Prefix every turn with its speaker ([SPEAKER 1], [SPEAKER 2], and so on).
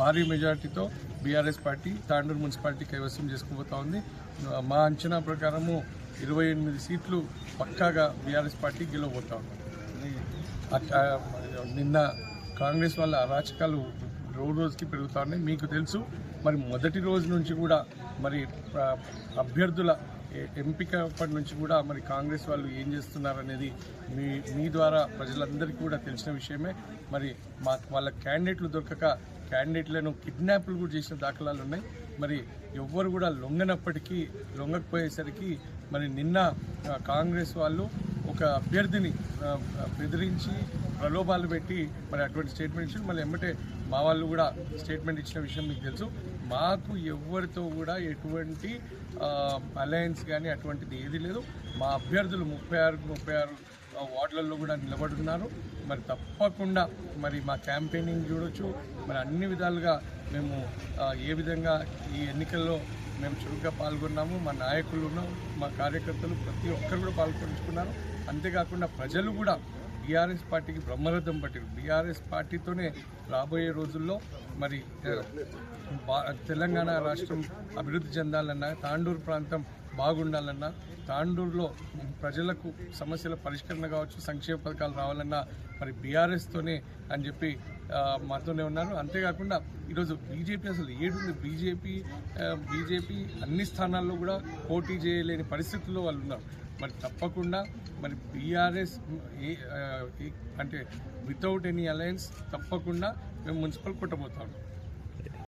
[SPEAKER 1] భారీ మెజార్టీతో BRS party Tandur municipality కైవసం చేసుకుపోతా ఉంది. మా అంచనా ప్రకారము ఇరవై ఎనిమిది సీట్లు పక్కాగా బీఆర్ఎస్ పార్టీ గెలవబోతా ఉంది. నిన్న కాంగ్రెస్ వాళ్ళ అరాచకాలు రోజు రోజుకి పెరుగుతా ఉన్నాయి. మీకు తెలుసు మరి మొదటి రోజు నుంచి కూడా మరి అభ్యర్థుల ఎంపికప్పటి ఎంపిక నుంచి కూడా మరి కాంగ్రెస్ వాళ్ళు ఏం చేస్తున్నారనేది మీ మీ ద్వారా ప్రజలందరికీ కూడా తెలిసిన విషయమే. మరి మా వాళ్ళ క్యాండిడేట్లు దొరకక క్యాండిడేట్లను కిడ్నాప్లు కూడా చేసిన దాఖలాలు ఉన్నాయి. మరి ఎవ్వరు కూడా లొంగనప్పటికీ లొంగకపోయేసరికి మరి నిన్న కాంగ్రెస్ వాళ్ళు ఒక అభ్యర్థిని బెదిరించి ప్రలోభాలు పెట్టి మరి అటువంటి స్టేట్మెంట్ ఇచ్చి మళ్ళీ ఎమ్మటే మా వాళ్ళు కూడా స్టేట్మెంట్ ఇచ్చిన విషయం మీకు తెలుసు. మాకు ఎవరితో కూడా ఎటువంటి అలయన్స్ కానీ అటువంటిది ఏది లేదు. మా అభ్యర్థులు ముప్పై ఆరు ముప్పై ఆరు వార్డులలో కూడా నిలబడుతున్నారు. మరి తప్పకుండా మరి మా క్యాంపెయినింగ్ చూడొచ్చు. మరి అన్ని విధాలుగా మేము ఏ విధంగా ఈ ఎన్నికల్లో మేము చురుగ్గా పాల్గొన్నాము మా నాయకులు మా కార్యకర్తలు ప్రతి ఒక్కరు కూడా పాల్గొంచుకున్నారు అంతేకాకుండా ప్రజలు కూడా బీఆర్ఎస్ పార్టీకి బ్రహ్మరథం పట్టారు. బీఆర్ఎస్ పార్టీతోనే రాబోయే రోజుల్లో మరి తెలంగాణ రాష్ట్రం అభివృద్ధి చెందాలన్నా తాండూరు ప్రాంతం బాగుండాలన్నా తాండూరులో ప్రజలకు సమస్యల పరిష్కరణ కావచ్చు సంక్షేమ పథకాలు రావాలన్నా మరి బీఆర్ఎస్తోనే అని చెప్పి మాతోనే ఉన్నారు. అంతేకాకుండా ఈరోజు బీజేపీ అసలు ఏడుంది. బీజేపీ బీజేపీ అన్ని స్థానాల్లో కూడా పోటీ చేయలేని పరిస్థితుల్లో వాళ్ళు ఉన్నారు. మరి తప్పకుండా మరి బీఆర్ఎస్ అంటే వితౌట్ ఎనీ అలయన్స్ తప్పకుండా మేము మున్సిపల్ కొట్టబోతాం.